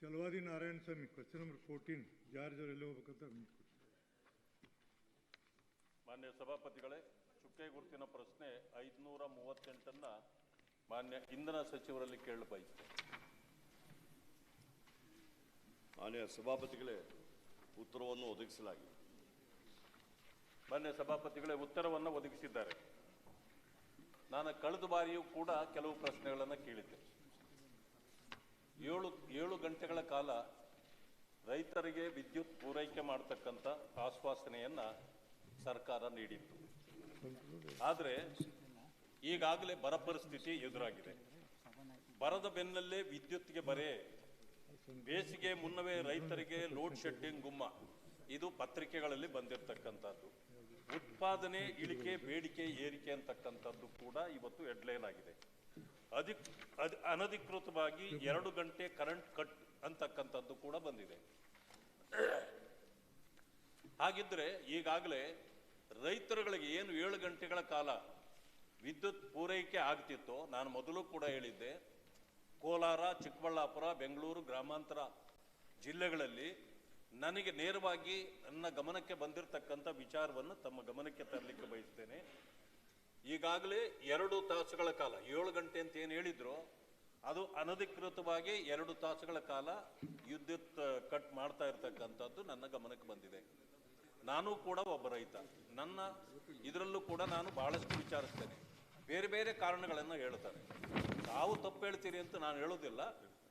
Chalavadi Narayana Swamy question number fourteen George ಅವರು ಎಲ್ಲಿ ಹೋಗ್ಬೇಕಂತ ಹಂಗೆ ಮಾನ್ಯ ಸಭಾಪತಿಗಳೇ ಚುಕ್ಕೆ ಗುರುತಿನ ಪ್ರಶ್ನೆ ಐದುನೂರ ಮೂವತ್ತೆಂಟನ್ನ ಮಾನ್ಯ ಇಂಧನ ಸಚಿವರಲ್ಲಿ ಕೇಳಲು ಬಯಸ್ತೇನೆ ಮಾನ್ಯ ಸಭಾಪತಿಗಳೇ ಉತ್ತರವನ್ನು ಒದಗಿಸಲಾಗಿದೆ. ಮಾನ್ಯ ಸಭಾಪತಿಗಳೇ ಉತ್ತರವನ್ನು ಒದಗಿಸಿದ್ದಾರೆ. ನಾನು ಕಳೆದ ಬಾರಿಯೂ ಕೂಡ ಕೆಲವು ಪ್ರಶ್ನೆಗಳನ್ನು ಕೇಳಿದ್ದೆ. ಏಳು ಏಳು ಗಂಟೆಗಳ ಕಾಲ ರೈತರಿಗೆ ವಿದ್ಯುತ್ ಪೂರೈಕೆ ಮಾಡತಕ್ಕಂಥ ಆಶ್ವಾಸನೆಯನ್ನ ಸರ್ಕಾರ ನೀಡಿತ್ತು. ಆದರೆ ಈಗಾಗಲೇ ಬರ ಪರಿಸ್ಥಿತಿ ಎದುರಾಗಿದೆ. ಬರದ ಬೆನ್ನಲ್ಲೇ ವಿದ್ಯುತ್ಗೆ ಬರೆ ಬೇಸಿಗೆ ಮುನ್ನವೇ ರೈತರಿಗೆ ಲೋಡ್ ಶೆಡ್ಡಿಂಗ್ ಗುಮ್ಮ. ಇದು ಪತ್ರಿಕೆಗಳಲ್ಲಿ ಬಂದಿರತಕ್ಕಂಥದ್ದು. ಉತ್ಪಾದನೆ ಇಳಿಕೆ, ಬೇಡಿಕೆ, ಏರಿಕೆ ಅಂತಕ್ಕಂಥದ್ದು ಕೂಡ ಇವತ್ತು ಹೆಡ್ಲೈನ್ ಆಗಿದೆ. ಅಧಿಕ್, ಅದ್, ಅನಧಿಕೃತವಾಗಿ ಎರಡು ಗಂಟೆ ಕರೆಂಟ್ ಕಟ್ ಅಂತಕ್ಕಂಥದ್ದು ಕೂಡ ಬಂದಿದೆ. ಹಾಗಿದ್ರೆ ಈಗಾಗಲೇ ರೈತರುಗಳಿಗೆ ಏನು ಏಳು ಗಂಟೆಗಳ ಕಾಲ ವಿದ್ಯುತ್ ಪೂರೈಕೆ ಆಗ್ತಿತ್ತು, ನಾನು ಮೊದಲು ಕೂಡ ಹೇಳಿದ್ದೆ, ಕೋಲಾರ, ಚಿಕ್ಕಬಳ್ಳಾಪುರ, ಬೆಂಗಳೂರು ಗ್ರಾಮಾಂತರ ಜಿಲ್ಲೆಗಳಲ್ಲಿ ನನಗೆ ನೇರವಾಗಿ ನನ್ನ ಗಮನಕ್ಕೆ ಬಂದಿರತಕ್ಕಂಥ ವಿಚಾರವನ್ನು ತಮ್ಮ ಗಮನಕ್ಕೆ ತರಲಿಕ್ಕೆ ಬಯಸ್ತೇನೆ. ಈಗಾಗಲೇ ಎರಡು ತಾಸುಗಳ ಕಾಲ, ಏಳು ಗಂಟೆ ಅಂತ ಏನು ಹೇಳಿದ್ರು, ಅದು ಅನಧಿಕೃತವಾಗಿ ಎರಡು ತಾಸುಗಳ ಕಾಲ ವಿದ್ಯುತ್ ಕಟ್ ಮಾಡ್ತಾ ಇರ್ತಕ್ಕಂಥದ್ದು ನನ್ನ ಗಮನಕ್ಕೆ ಬಂದಿದೆ. ನಾನು ಕೂಡ ಒಬ್ಬ ರೈತ. ನನ್ನ, ಇದರಲ್ಲೂ ಕೂಡ ನಾನು ಬಹಳಷ್ಟು ವಿಚಾರಿಸ್ತೇನೆ. ಬೇರೆ ಬೇರೆ ಕಾರಣಗಳನ್ನು ಹೇಳ್ತಾರೆ ತಾವು ತಪ್ಪು ಹೇಳ್ತೀರಿ ಅಂತ ನಾನು ಹೇಳೋದಿಲ್ಲ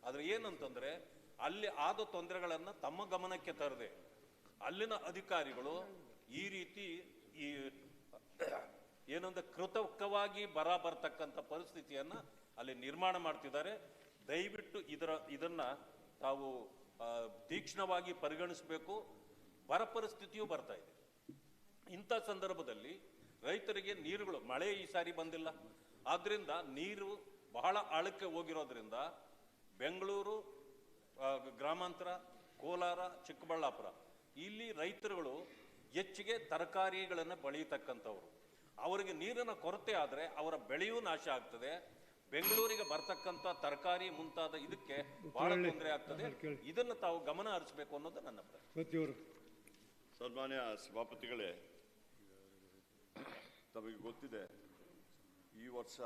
ಆದರೆ ಏನಂತಂದರೆ, ಅಲ್ಲಿ ಆದ ತೊಂದರೆಗಳನ್ನು ತಮ್ಮ ಗಮನಕ್ಕೆ ತರದೆ, ಅಲ್ಲಿನ ಅಧಿಕಾರಿಗಳು ಈ ರೀತಿ ಈ ಏನಂದ್ರೆ ಕೃತಕವಾಗಿ ಬರ ಬರ್ತಕ್ಕಂಥ ಪರಿಸ್ಥಿತಿಯನ್ನ ಅಲ್ಲಿ ನಿರ್ಮಾಣ ಮಾಡ್ತಿದ್ದಾರೆ. ದಯವಿಟ್ಟು ಇದರ, ಇದನ್ನ ತಾವು ತೀಕ್ಷ್ಣವಾಗಿ ಪರಿಗಣಿಸಬೇಕು. ಬರ ಪರಿಸ್ಥಿತಿಯೂ ಬರ್ತಾ ಇದೆ. ಇಂಥ ಸಂದರ್ಭದಲ್ಲಿ ರೈತರಿಗೆ ನೀರುಗಳು, ಮಳೆ ಈ ಸಾರಿ ಬಂದಿಲ್ಲ. ಆದ್ದರಿಂದ ನೀರು ಬಹಳ ಆಳಕ್ಕೆ ಹೋಗಿರೋದ್ರಿಂದ ಬೆಂಗಳೂರು ಗ್ರಾಮಾಂತರ, ಕೋಲಾರ, ಚಿಕ್ಕಬಳ್ಳಾಪುರ, ಇಲ್ಲಿ ರೈತರುಗಳು ಹೆಚ್ಚಿಗೆ ತರಕಾರಿಗಳನ್ನು ಬೆಳೆಯತಕ್ಕಂಥವ್ರು ಅವರಿಗೆ ನೀರಿನ ಕೊರತೆ ಆದರೆ ಅವರ ಬೆಳೆಯೂ ನಾಶ ಆಗ್ತದೆ. ಬೆಂಗಳೂರಿಗೆ ಬರ್ತಕ್ಕಂಥ ತರಕಾರಿ ಮುಂತಾದ ಇದಕ್ಕೆ ಬಹಳ ತೊಂದರೆ ಆಗ್ತದೆ. ಇದನ್ನು ತಾವು ಗಮನ ಹರಿಸಬೇಕು ಅನ್ನೋದು ನನ್ನ ಸನ್ಮಾನ್ಯ ಸಭಾಪತಿಗಳೇ ತಮಗೆ ಗೊತ್ತಿದೆ ಈ ವರ್ಷ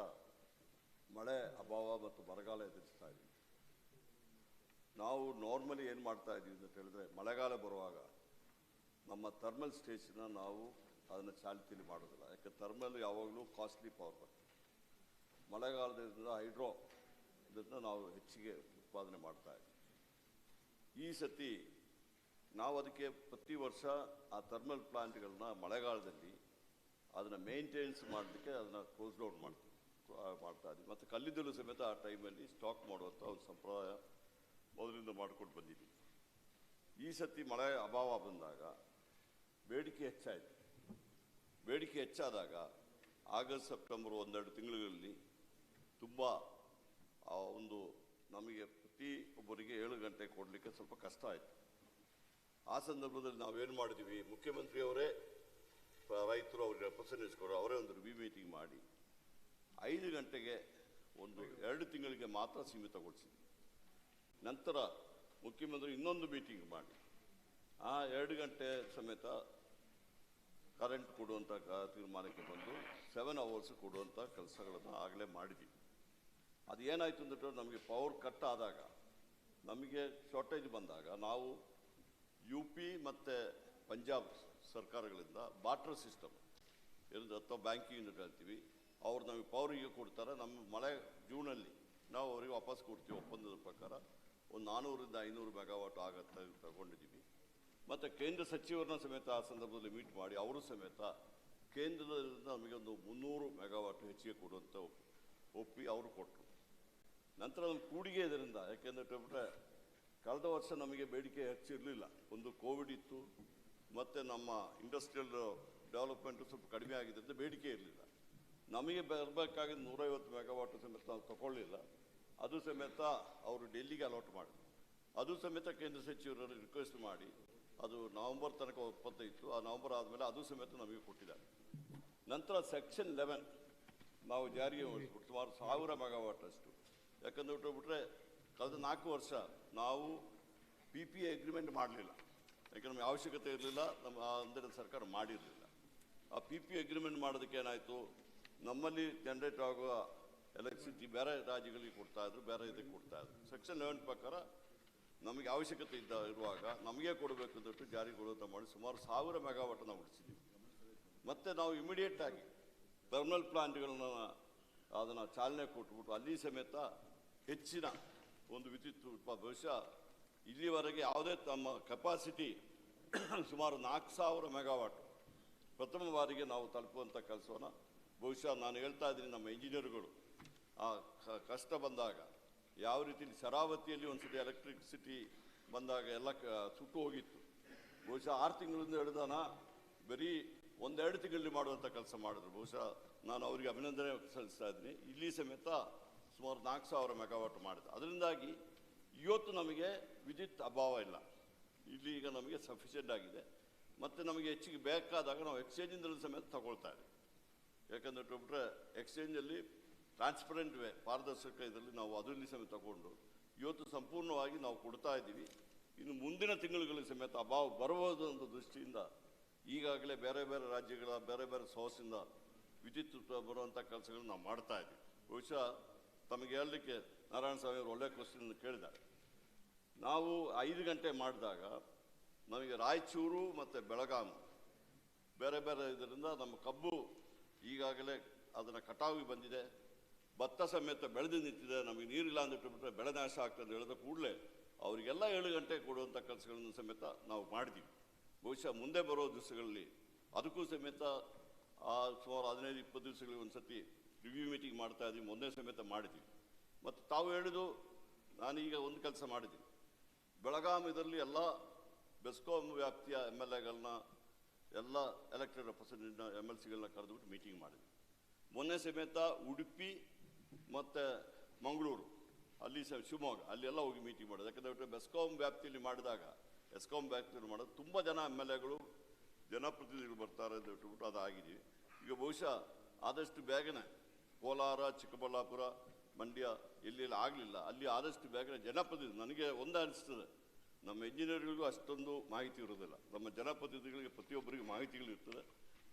ಮಳೆ ಅಭಾವ ಮತ್ತು ಬರಗಾಲ ಎದುರಿಸ್ತಾ ಇದ್ದೀವಿ ನಾವು ನಾರ್ಮಲಿ ಏನು ಮಾಡ್ತಾ ಇದ್ದೀವಿ ಅಂತ ಹೇಳಿದ್ರೆ ಮಳೆಗಾಲ ಬರುವಾಗ ನಮ್ಮ ಥರ್ಮಲ್ ಸ್ಟೇಷನ್ನ ನಾವು ಅದನ್ನು ಚಾಲ್ತಿಯಲ್ಲಿ ಮಾಡೋದಿಲ್ಲ. ಯಾಕೆ ಥರ್ಮಲ್ ಯಾವಾಗಲೂ ಕಾಸ್ಟ್ಲಿ ಪವರ್ ಬರ್ತದೆ ಮಳೆಗಾಲದಿಂದ ಹೈಡ್ರೋ ಇದನ್ನು ನಾವು ಹೆಚ್ಚಿಗೆ ಉತ್ಪಾದನೆ ಮಾಡ್ತಾ ಇದ್ದೀವಿ. ಈ ಸತಿ ನಾವು ಅದಕ್ಕೆ ಪ್ರತಿ ವರ್ಷ ಆ ಥರ್ಮಲ್ ಪ್ಲಾಂಟ್ಗಳನ್ನ ಮಳೆಗಾಲದಲ್ಲಿ ಅದನ್ನು ಮೇಂಟೆನೆನ್ಸ್ ಮಾಡಲಿಕ್ಕೆ ಅದನ್ನು ಕ್ಲೋಸ್ ಡೌನ್ ಮಾಡ್ತೀವಿ. ಮಾಡ್ತಾ ಇದ್ದೀವಿ. ಮತ್ತು ಕಲ್ಲಿದ್ದಲು ಸಮೇತ ಆ ಟೈಮಲ್ಲಿ ಸ್ಟಾಕ್ ಮಾಡುವಂಥ ಒಂದು ಸಂಪ್ರದಾಯ ಮೊದಲಿಂದ ಮಾಡ್ಕೊಂಡು ಬಂದಿದ್ದೀವಿ. ಈ ಸತಿ ಮಳೆ ಅಭಾವ ಬಂದಾಗ ಬೇಡಿಕೆ ಹೆಚ್ಚಾಯಿತು. ಬೇಡಿಕೆ ಹೆಚ್ಚಾದಾಗ ಆಗಸ್ಟ್, ಸೆಪ್ಟೆಂಬರ್ ಒಂದೆರಡು ತಿಂಗಳಲ್ಲಿ ತುಂಬ ಒಂದು ನಮಗೆ ಪ್ರತಿ ಒಬ್ಬರಿಗೆ ಏಳು ಗಂಟೆ ಕೊಡಲಿಕ್ಕೆ ಸ್ವಲ್ಪ ಕಷ್ಟ ಆಯಿತು. ಆ ಸಂದರ್ಭದಲ್ಲಿ ನಾವೇನು ಮಾಡಿದ್ವಿ ಮುಖ್ಯಮಂತ್ರಿಯವರೇ ರೈತರು ಅವ್ರಿಗೆ ರೆಪ್ರೆಸೆಂಟೇಜ್ ಅವರೇ ಒಂದು ರಿವ್ಯೂ ಮೀಟಿಂಗ್ ಮಾಡಿ ಐದು ಗಂಟೆಗೆ ಒಂದು ಎರಡು ತಿಂಗಳಿಗೆ ಮಾತ್ರ ಸೀಮಿತಗೊಳಿಸಿದ್ವಿ. ನಂತರ ಮುಖ್ಯಮಂತ್ರಿ ಇನ್ನೊಂದು ಮೀಟಿಂಗ್ ಮಾಡಿ. ಆ ಎರಡು ಗಂಟೆ ಸಮೇತ ಕರೆಂಟ್ ಕೊಡುವಂಥ ತೀರ್ಮಾನಕ್ಕೆ ಬಂದು ಸೆವೆನ್ ಅವರ್ಸ್ ಕೊಡುವಂಥ ಕೆಲಸಗಳನ್ನು ಆಗಲೇ ಮಾಡಿದ್ದೀವಿ ಅದು ಏನಾಯಿತು ಅಂದ್ಬಿಟ್ಟು ನಮಗೆ ಪವರ್ ಕಟ್ ಆದಾಗ, ನಮಗೆ ಶಾರ್ಟೇಜ್ ಬಂದಾಗ ನಾವು ಯು ಪಿ ಮತ್ತು ಪಂಜಾಬ್ ಸರ್ಕಾರಗಳಿಂದ ಬಾಟ್ರ್ ಸಿಸ್ಟಮ್ ಏನಂದ್ರೆ ಅಥವಾ ಬ್ಯಾಂಕಿಂಗ್ ಹೇಳ್ತೀವಿ, ಅವ್ರು ನಮಗೆ ಪವರಿಗೆ ಕೊಡ್ತಾರೆ. ನಮ್ಮ ಮಳೆ ಜೂನಲ್ಲಿ ನಾವು ಅವರಿಗೆ ವಾಪಸ್ ಕೊಡ್ತೀವಿ ಒಪ್ಪಂದದ ಪ್ರಕಾರ. ಒಂದು ನಾನ್ನೂರಿಂದ ಐನೂರು ಮೆಗಾವಾಟ್ ಆಗತ್ತೆ ತಗೊಂಡಿದ್ದೀವಿ. ಮತ್ತು ಕೇಂದ್ರ ಸಚಿವರನ್ನ ಸಮೇತ ಆ ಸಂದರ್ಭದಲ್ಲಿ ಮೀಟ್ ಮಾಡಿ ಅವರು ಸಮೇತ ಕೇಂದ್ರದಿಂದ ನಮಗೆ ಒಂದು ಮುನ್ನೂರು ಮೆಗಾವಾಟ್ ಹೆಚ್ಚಿಗೆ ಕೊಡುವಂಥ ಒಪ್ಪಿ ಅವರು ಕೊಟ್ಟರು. ನಂತರ ಒಂದು ಕೂಡಿಗೆ ಇದರಿಂದ, ಯಾಕೆಂದರೆ ಬಿಟ್ಟರೆ ಕಳೆದ ವರ್ಷ ನಮಗೆ ಬೇಡಿಕೆ ಹೆಚ್ಚಿರಲಿಲ್ಲ. ಒಂದು ಕೋವಿಡ್ ಇತ್ತು, ಮತ್ತು ನಮ್ಮ ಇಂಡಸ್ಟ್ರಿಯಲ್ ಡೆವಲಪ್ಮೆಂಟು ಸ್ವಲ್ಪ ಕಡಿಮೆ ಆಗಿದೆ ಅಂತ ಬೇಡಿಕೆ ಇರಲಿಲ್ಲ. ನಮಗೆ ಬರಬೇಕಾಗಿದ್ದ ನೂರೈವತ್ತು ಮೆಗಾವಾಟ್ ಸಮೇತ ನಾವು ತಗೊಳ್ಳಿಲ್ಲ. ಅದು ಸಮೇತ ಅವರು ಡೆಲ್ಲಿಗೆ ಅಲಾಟ್ ಮಾಡಿದ್ರು. ಅದು ಸಮೇತ ಕೇಂದ್ರ ಸಚಿವರಲ್ಲಿ ರಿಕ್ವೆಸ್ಟ್ ಮಾಡಿ ಅದು ನವೆಂಬರ್ ತನಕ ಒಪ್ಪಂದ ಇತ್ತು ಆ ನವೆಂಬರ್ ಆದಮೇಲೆ ಅದು ಸಮೇತ ನಮಗೆ ಕೊಟ್ಟಿದ್ದಾರೆ. ನಂತರ ಸೆಕ್ಷನ್ ಲೆವೆನ್ ನಾವು ಜಾರಿಗೆ ಮಾಡಿಸ್ಬಿಟ್ಟು ಸುಮಾರು ಸಾವಿರ ಮೆಗಾವಾಟ್ ಅಷ್ಟು. ಯಾಕಂದ್ರೆ ಬಿಟ್ಟರೆ ಕಳೆದ ನಾಲ್ಕು ವರ್ಷ ನಾವು ಪಿ ಪಿ ಅಗ್ರಿಮೆಂಟ್ ಮಾಡಲಿಲ್ಲ. ಯಾಕೆ ನಮಗೆ ಅವಶ್ಯಕತೆ ಇರಲಿಲ್ಲ. ನಮ್ಮ ಅಂದರೆ ಸರ್ಕಾರ ಮಾಡಿರಲಿಲ್ಲ. ಆ ಪಿ ಪಿ ಅಗ್ರಿಮೆಂಟ್ ಮಾಡೋದಕ್ಕೆ ಏನಾಯಿತು? ನಮ್ಮಲ್ಲಿ ಜನರೇಟ್ ಆಗುವ ಎಲೆಕ್ಟ್ರಿಸಿಟಿ ಬೇರೆ ರಾಜ್ಯಗಳಿಗೆ ಕೊಡ್ತಾಯಿದ್ರು ಬೇರೆ ಇದಕ್ಕೆ ಕೊಡ್ತಾಯಿದ್ರು ಸೆಕ್ಷನ್ ಲೆವೆನ್ ಪ್ರಕಾರ ನಮಗೆ ಅವಶ್ಯಕತೆ ಇದ್ದ ಇರುವಾಗ ನಮಗೆ ಕೊಡಬೇಕು ಅಂತ ಜಾರಿಗೊಳ್ಳುತ್ತಾ ಮಾಡಿ ಸುಮಾರು ಸಾವಿರ ಮೆಗಾವಾಟ್ ನಾವು ಉಳಿಸಿದ್ದೀವಿ. ಮತ್ತೆ ನಾವು ಇಮಿಡಿಯೇಟ್ ಆಗಿ ಥರ್ಮಲ್ ಪ್ಲಾಂಟ್ಗಳನ್ನ ಅದನ್ನು ಚಾಲನೆ ಕೊಟ್ಬಿಟ್ಟು ಅಲ್ಲಿ ಸಮೇತ ಹೆಚ್ಚಿನ ಒಂದು ವಿದ್ಯುತ್ ಬಹುಶಃ ಇಲ್ಲಿವರೆಗೆ ಯಾವುದೇ ತಮ್ಮ ಕೆಪಾಸಿಟಿ ಸುಮಾರು ನಾಲ್ಕು ಸಾವಿರ ಮೆಗಾವಾಟ್ ಪ್ರಥಮ ಬಾರಿಗೆ ನಾವು ತಲುಪುವಂಥ ಕೆಲಸವನ್ನು, ಬಹುಶಃ ನಾನು ಹೇಳ್ತಾ ಇದ್ದೀನಿ ನಮ್ಮ ಇಂಜಿನಿಯರ್ಗಳು ಆ ಕಷ್ಟ ಬಂದಾಗ ಯಾವ ರೀತಿ ಶರಾವತಿಯಲ್ಲಿ ಒಂದ್ಸತಿ ಎಲೆಕ್ಟ್ರಿಸಿಟಿ ಬಂದಾಗ ಎಲ್ಲ ಸುಟ್ಟು ಹೋಗಿತ್ತು. ಬಹುಶಃ ಆರು ತಿಂಗಳಿಂದ ಹಿಡಿದಾನ ಬರೀ ಒಂದೆರಡು ತಿಂಗಳಲ್ಲಿ ಮಾಡುವಂಥ ಕೆಲಸ ಮಾಡಿದ್ರು. ಬಹುಶಃ ನಾನು ಅವರಿಗೆ ಅಭಿನಂದನೆ ಸಲ್ಲಿಸ್ತಾ ಇದ್ದೀನಿ. ಇಲ್ಲಿ ಸಮೇತ ಸುಮಾರು ನಾಲ್ಕು ಸಾವಿರ ಮೆಗಾವಾಟ್ ಮಾಡಿದೆ ಅದರಿಂದಾಗಿ ಇವತ್ತು ನಮಗೆ ವಿದ್ಯುತ್ ಅಭಾವ ಇಲ್ಲ. ಇಲ್ಲಿ ಈಗ ನಮಗೆ ಸಫಿಷಿಯೆಂಟ್ ಆಗಿದೆ. ಮತ್ತು ನಮಗೆ ಹೆಚ್ಚಿಗೆ ಬೇಕಾದಾಗ ನಾವು ಎಕ್ಸ್ಚೇಂಜಿಂದಲೂ ಸಮೇತ ತಗೊಳ್ತಾ ಇದ್ದೀವಿ. ಯಾಕಂದ್ರೆ ಬಿಟ್ರೆ ಎಕ್ಸ್ಚೇಂಜಲ್ಲಿ ಟ್ರಾನ್ಸ್ಪರೆಂಟ್ ವೇ ಪಾರದರ್ಶಕ ಇದರಲ್ಲಿ ನಾವು ಅದರಲ್ಲಿ ಸಮೇತ ತಗೊಂಡು, ಇವತ್ತು ಸಂಪೂರ್ಣವಾಗಿ ನಾವು ಕೊಡ್ತಾ ಇದ್ದೀವಿ. ಇನ್ನು ಮುಂದಿನ ತಿಂಗಳುಗಳಲ್ಲಿ ಸಮೇತ ಅಭಾವ ಬರಬಹುದು ಅನ್ನೋ ದೃಷ್ಟಿಯಿಂದ ಈಗಾಗಲೇ ಬೇರೆ ಬೇರೆ ರಾಜ್ಯಗಳ, ಬೇರೆ ಬೇರೆ ಸೋರ್ಸಿಂದ ವಿದ್ಯುತ್ ಬರುವಂಥ ಕೆಲಸಗಳನ್ನ ನಾವು ಮಾಡ್ತಾ ಇದ್ದೀವಿ. ಬಹುಶಃ ತಮಗೆ ಹೇಳಲಿಕ್ಕೆ ನಾರಾಯಣ ಸ್ವಾಮಿ ಅವರು ಒಳ್ಳೆಯ ಕ್ವಶನ್ ಕೇಳಿದ್ದಾರೆ ನಾವು ಐದು ಗಂಟೆ ಮಾಡಿದಾಗ ನಮಗೆ ರಾಯಚೂರು ಮತ್ತು ಬೆಳಗಾಂ ಬೇರೆ ಬೇರೆ ಇದರಿಂದ ನಮ್ಮ ಕಬ್ಬು ಈಗಾಗಲೇ ಅದನ್ನು ಕಟಾವಿಗೆ ಬಂದಿದೆ. ಭತ್ತ ಸಮೇತ ಬೆಳೆದು ನಿಂತಿದೆ, ನಮಗೆ ನೀರಿಲ್ಲ ಅಂದಿಟ್ಟುಬಿಟ್ರೆ ಬೆಳೆ ನಾಶ ಆಗ್ತದೆ ಹೇಳಿದ ಕೂಡಲೇ ಅವರಿಗೆಲ್ಲ ಏಳು ಗಂಟೆ ಕೊಡುವಂಥ ಕೆಲಸಗಳನ್ನು ಸಮೇತ ನಾವು ಮಾಡಿದ್ದೀವಿ ಬಹುಶಃ ಮುಂದೆ ಬರೋ ದಿವಸಗಳಲ್ಲಿ ಅದಕ್ಕೂ ಸಮೇತ ಆ ಸುಮಾರು ಹದಿನೈದು, ಇಪ್ಪತ್ತು ದಿವಸಗಳಿಗೆ ಒಂದು ಸತಿ ರಿವ್ಯೂ ಮೀಟಿಂಗ್ ಮಾಡ್ತಾ ಇದ್ದೀವಿ, ಮೊನ್ನೆ ಸಮೇತ ಮಾಡಿದ್ದೀವಿ. ಮತ್ತು ತಾವು ಹೇಳಿದು ನಾನೀಗ ಒಂದು ಕೆಲಸ ಮಾಡಿದ್ದೀನಿ. ಬೆಳಗಾಂ ಇದರಲ್ಲಿ ಎಲ್ಲ ಬೆಸ್ಕಾಂ ವ್ಯಾಪ್ತಿಯ ಎಂ ಎಲ್ ಎಗಳನ್ನ, ಎಲ್ಲ ಎಲೆಕ್ಟೆಡ್ ರೆಪ್ರೆಸೆಂಟೇಟಿವ್ನ ಎಂ ಎಲ್ ಸಿಗಳನ್ನ ಕರೆದುಬಿಟ್ಟು ಮೀಟಿಂಗ್ ಮಾಡಿದ್ವಿ ಮೊನ್ನೆ ಸಮೇತ ಉಡುಪಿ ಮತ್ತು ಮಂಗಳೂರು, ಅಲ್ಲಿ ಸಹ ಶಿವಮೊಗ್ಗ ಅಲ್ಲೆಲ್ಲ ಹೋಗಿ ಮೀಟಿಂಗ್ ಮಾಡೋದು. ಯಾಕಂದರೆ ಬೆಸ್ಕಾಂ ವ್ಯಾಪ್ತಿಯಲ್ಲಿ ಮಾಡಿದಾಗ ಎಸ್ಕಾಂ ವ್ಯಾಪ್ತಿಯಲ್ಲಿ ಮಾಡೋದು ತುಂಬ ಜನ ಎಂ ಎಲ್ ಎಗಳು, ಜನಪ್ರತಿನಿಧಿಗಳು ಬರ್ತಾರೆ ಅಂತ ಇಟ್ಬಿಟ್ಟು ಅದಾಗಿದ್ದೀವಿ ಈಗ ಬಹುಶಃ ಆದಷ್ಟು ಬೇಗನೆ ಕೋಲಾರ, ಚಿಕ್ಕಬಳ್ಳಾಪುರ, ಮಂಡ್ಯ ಎಲ್ಲೆಲ್ಲಿ ಆಗಲಿಲ್ಲ, ಅಲ್ಲಿ ಆದಷ್ಟು ಬೇಗನೆ ಜನಪ್ರತಿನಿಧಿ, ನನಗೆ ಒಂದು ಅನಿಸ್ತದೆ. ನಮ್ಮ ಇಂಜಿನಿಯರ್ಗಳಿಗೂ ಅಷ್ಟೊಂದು ಮಾಹಿತಿ ಇರೋದಿಲ್ಲ ನಮ್ಮ ಜನಪ್ರತಿನಿಧಿಗಳಿಗೆ ಪ್ರತಿಯೊಬ್ಬರಿಗೂ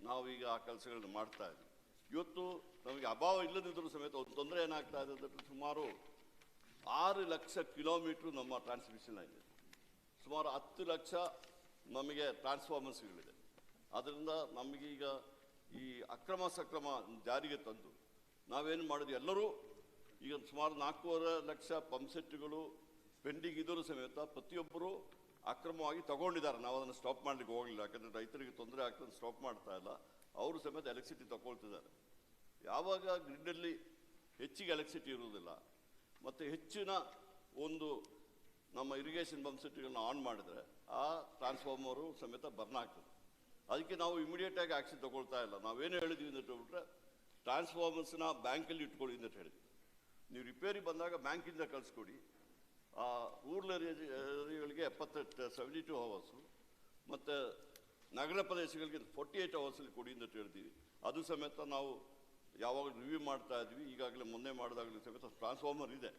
ನಾವು ಈಗ ಆ ಕೆಲಸಗಳನ್ನ ಮಾಡ್ತಾ ಇದ್ದೀವಿ. ಇವತ್ತು ನಮಗೆ ಅಭಾವ ಇಲ್ಲದಿದ್ದರೂ ಸಮೇತ ಒಂದು ತೊಂದರೆ ಏನಾಗ್ತಾ ಇದೆ ಅಂದರೆ ಸುಮಾರು ಆರು ಲಕ್ಷ ಕಿಲೋಮೀಟ್ರ್ ನಮ್ಮ ಟ್ರಾನ್ಸ್ಮಿಷನ್ ಇದೆ. ಸುಮಾರು ಹತ್ತು ಲಕ್ಷ ನಮಗೆ ಟ್ರಾನ್ಸ್ಫಾರ್ಮರ್ಸ್ಗಳಿದೆ ಅದರಿಂದ ನಮಗೀಗ ಈ ಅಕ್ರಮ ಸಕ್ರಮ ಜಾರಿಗೆ ತಂದು ನಾವೇನು ಮಾಡೋದು ಎಲ್ಲರೂ ಈಗ ಸುಮಾರು ನಾಲ್ಕೂವರೆ ಲಕ್ಷ ಪಂಪ್ಸೆಟ್ಗಳು ಪೆಂಡಿಂಗ್ ಇದ್ದರೂ ಸಮೇತ ಪ್ರತಿಯೊಬ್ಬರು ಅಕ್ರಮವಾಗಿ ತಗೊಂಡಿದ್ದಾರೆ. ನಾವು ಅದನ್ನು ಸ್ಟಾಪ್ ಮಾಡಲಿಕ್ಕೆ ಹೋಗಲಿಲ್ಲ. ಯಾಕಂದರೆ ರೈತರಿಗೆ ತೊಂದರೆ ಆಗ್ತದೆ ಸ್ಟಾಪ್ ಮಾಡ್ತಾ ಇಲ್ಲ. ಅವರು ಸಮೇತ ಎಲೆಕ್ಟ್ರಿಸಿಟಿ ತಗೊಳ್ತಿದ್ದಾರೆ. ಯಾವಾಗ ಗ್ರಿಡ್ಡಲ್ಲಿ ಹೆಚ್ಚಿಗೆ ಎಲೆಕ್ಟ್ರಿಸಿಟಿ ಇರುವುದಿಲ್ಲ, ಮತ್ತು ಹೆಚ್ಚಿನ ಒಂದು ನಮ್ಮ ಇರಿಗೇಷನ್ ಪಂಪ್ಸೆಟ್ಗಳನ್ನ ಆನ್ ಮಾಡಿದರೆ ಆ ಟ್ರಾನ್ಸ್ಫಾರ್ಮರು ಸಮೇತ ಬರ್ನ್ ಆಗ್ತದೆ. ಅದಕ್ಕೆ ನಾವು ಇಮಿಡಿಯೇಟಾಗಿ ಆ್ಯಕ್ಷನ್ ತಗೊಳ್ತಾ ಇಲ್ಲ. ನಾವೇನು ಹೇಳಿದ್ವಿ ಅಂತ ಹೇಳ್ಬಿಟ್ರೆ ಟ್ರಾನ್ಸ್ಫಾರ್ಮರ್ಸ್ನ ಬ್ಯಾಂಕಲ್ಲಿ ಇಟ್ಕೊಳ್ಳಿ ಅಂತ ಹೇಳಿದ್ವಿ. ನೀವು ರಿಪೇರಿ ಬಂದಾಗ ಬ್ಯಾಂಕಿಂದ ಕಳಿಸ್ಕೊಡಿ. ಆ ರೂರಲ್ ಏರಿಯಾಗಳಿಗೆ ಎಪ್ಪತ್ತೆಂಟು ಸೆವೆಂಟಿ ಟು ಅವರ್ಸು ಮತ್ತು ನಗರ ಪ್ರದೇಶಗಳಿಗೆ ಫೋರ್ಟಿ ಏಯ್ಟ್ ಅವರ್ಸಲ್ಲಿ ಕೊಡಿ ಅಂತ ಹೇಳ್ತೀವಿ. ಅದು ಸಮೇತ ನಾವು ಯಾವಾಗ ರಿವ್ಯೂ ಮಾಡ್ತಾ ಇದ್ವಿ. ಈಗಾಗಲೇ ಮೊನ್ನೆ ಮಾಡಿದಾಗಲೂ ಸಮೇತ ಟ್ರಾನ್ಸ್ಫಾರ್ಮರ್ ಇದೆ.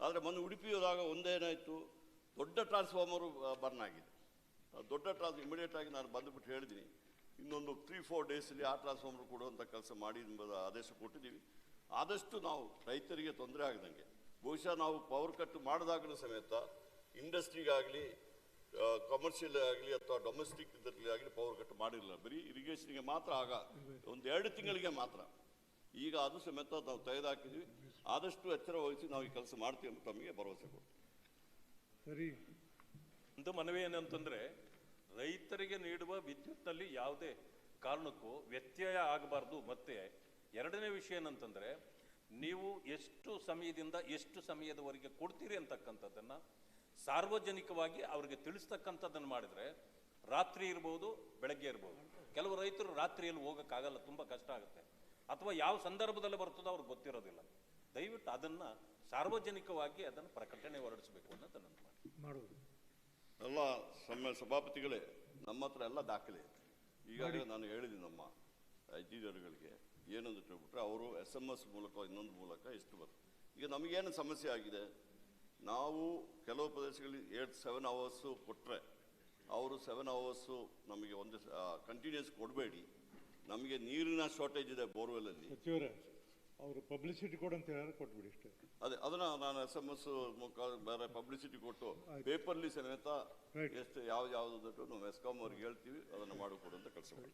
ಆದರೆ ಮೊನ್ನೆ ಉಡುಪಿ ಹೋದಾಗ ಒಂದೇನಾಯಿತು ದೊಡ್ಡ ಟ್ರಾನ್ಸ್ಫಾರ್ಮರು ಬರ್ನ್ ಆಗಿದೆ. ದೊಡ್ಡ ಟ್ರಾನ್ಸ್ ಇಮಿಡಿಯೇಟ್ ಆಗಿ ನಾನು ಬಂದುಬಿಟ್ಟು ಹೇಳಿದ್ದೀನಿ ಇನ್ನೊಂದು ತ್ರೀ ಫೋರ್ ಡೇಸಲ್ಲಿ ಆ ಟ್ರಾನ್ಸ್ಫಾರ್ಮರ್ ಕೊಡುವಂಥ ಕೆಲಸ ಮಾಡಿ ಆದೇಶ ಕೊಟ್ಟಿದ್ದೀವಿ ಆದಷ್ಟು ನಾವು ರೈತರಿಗೆ ತೊಂದರೆ ಆಗದಂಗೆ. ಬಹುಶಃ ನಾವು ಪವರ್ ಕಟ್ ಮಾಡಿದಾಗಲೂ ಸಮೇತ ಇಂಡಸ್ಟ್ರಿಗಾಗಲಿ ಕಮರ್ಷಿಯಲ್ ಆಗಲಿ ಅಥವಾ ಡೊಮೆಸ್ಟಿಕ್ ಇದರಲ್ಲಿ ಆಗಲಿ ಪವರ್ ಕಟ್ ಮಾಡಿರಲಿಲ್ಲ. ಬರೀ ಇರಿಗೇಷನ್ಗೆ ಮಾತ್ರ ಆಗ. ಒಂದು ಎರಡು ತಿಂಗಳಿಗೆ ಮಾತ್ರ. ಈಗ ಅದು ಸಮೇತ ನಾವು ತೆಗೆದುಹಾಕಿದ್ವಿ ಆದಷ್ಟು ಎಚ್ಚರ ವಹಿಸಿ ನಾವು ಈ ಕೆಲಸ ಮಾಡ್ತೀವಿ ಅಂತ ತಮಗೆ ಭರವಸೆ ಕೊಡ್ತೀವಿ. ಸರಿ. ಒಂದು ಮನವಿ ಏನಂತಂದ್ರೆ ರೈತರಿಗೆ ನೀಡುವ ವಿದ್ಯುತ್ನಲ್ಲಿ ಯಾವುದೇ ಕಾರಣಕ್ಕೂ ವ್ಯತ್ಯಯ ಆಗಬಾರ್ದು. ಮತ್ತೆ ಎರಡನೇ ವಿಷಯ ಏನಂತಂದ್ರೆ ನೀವು ಎಷ್ಟು ಸಮಯದಿಂದ ಎಷ್ಟು ಸಮಯದವರೆಗೆ ಕೊಡ್ತೀರಿ ಅಂತಕ್ಕಂಥದ್ದನ್ನ ಸಾರ್ವಜನಿಕವಾಗಿ ಅವರಿಗೆ ತಿಳಿಸ್ತಕ್ಕಂಥದ್ದನ್ನು ಮಾಡಿದರೆ ರಾತ್ರಿ ಇರ್ಬೋದು ಬೆಳಗ್ಗೆ ಇರ್ಬೋದು. ಕೆಲವು ರೈತರು ರಾತ್ರಿಯಲ್ಲಿ ಹೋಗೋಕ್ಕಾಗಲ್ಲ ತುಂಬ ಕಷ್ಟ ಆಗುತ್ತೆ. ಅಥವಾ ಯಾವ ಸಂದರ್ಭದಲ್ಲಿ ಬರ್ತದೋ ಅವ್ರಿಗೆ ಗೊತ್ತಿರೋದಿಲ್ಲ. ದಯವಿಟ್ಟು ಅದನ್ನು ಸಾರ್ವಜನಿಕವಾಗಿ ಅದನ್ನು ಪ್ರಕಟಣೆ ಹೊರಡಿಸಬೇಕು ಅನ್ನೋದು ನನ್ನ ಮಾತು. ಮಾಡೋದು ಎಲ್ಲ ಸಮ್ಮ ಸಭಾಪತಿಗಳೇ ನಮ್ಮ ಹತ್ರ ಎಲ್ಲ ದಾಖಲೆ. ಇದೆ ಈಗಾಗಲೇ ನಾನು ಹೇಳಿದ್ದೀನಿ ನಮ್ಮ ಇಂಜಿನಿಯರ್ಗಳಿಗೆ ಏನಂತ ಹೇಳ್ಬಿಟ್ರೆ ಅವರು ಎಸ್ ಎಂ ಎಸ್ ಮೂಲಕ ಇನ್ನೊಂದು ಮೂಲಕ ಎಷ್ಟು ಬರ್ತದೆ ಈಗ ನಮಗೇನು ಸಮಸ್ಯೆ ಆಗಿದೆ? ನಾವು ಕೆಲವು ಪ್ರದೇಶಗಳಲ್ಲಿ ಏಟ್ ಸೆವೆನ್ ಅವರ್ಸು ಕೊಟ್ಟರೆ ಅವರು ಸೆವೆನ್ ಅವರ್ಸು ನಮಗೆ ಒಂದು ಕಂಟಿನ್ಯೂಸ್ ಕೊಡಬೇಡಿ. ನಮಗೆ ನೀರಿನ ಶಾರ್ಟೇಜ್ ಇದೆ ಬೋರ್ವೆಲಲ್ಲಿ. ಅವರು ಪಬ್ಲಿಸಿಟಿ ಕೊಡು ಅಂತ ಹೇಳಿದ್ರೆ ಕೊಟ್ಬಿಡಿ ಇಷ್ಟೇ. ಅದೇ ಅದನ್ನ ನಾನು ಎಸ್ ಎಂ ಎಸ್ ಮುಖಾಂತರ ಬೇರೆ ಪಬ್ಲಿಸಿಟಿ ಕೊಟ್ಟು ಪೇಪರ್ಲಿ ಸಮೇತ. ಎಷ್ಟು ಯಾವ್ದು ಯಾವ್ದು ನಾವು ಎಸ್ಕಾಮ್ ಅವ್ರಿಗೆ ಹೇಳ್ತೀವಿ ಅದನ್ನು ಮಾಡಿಕೊಡು ಅಂತ ಮಾಡಿ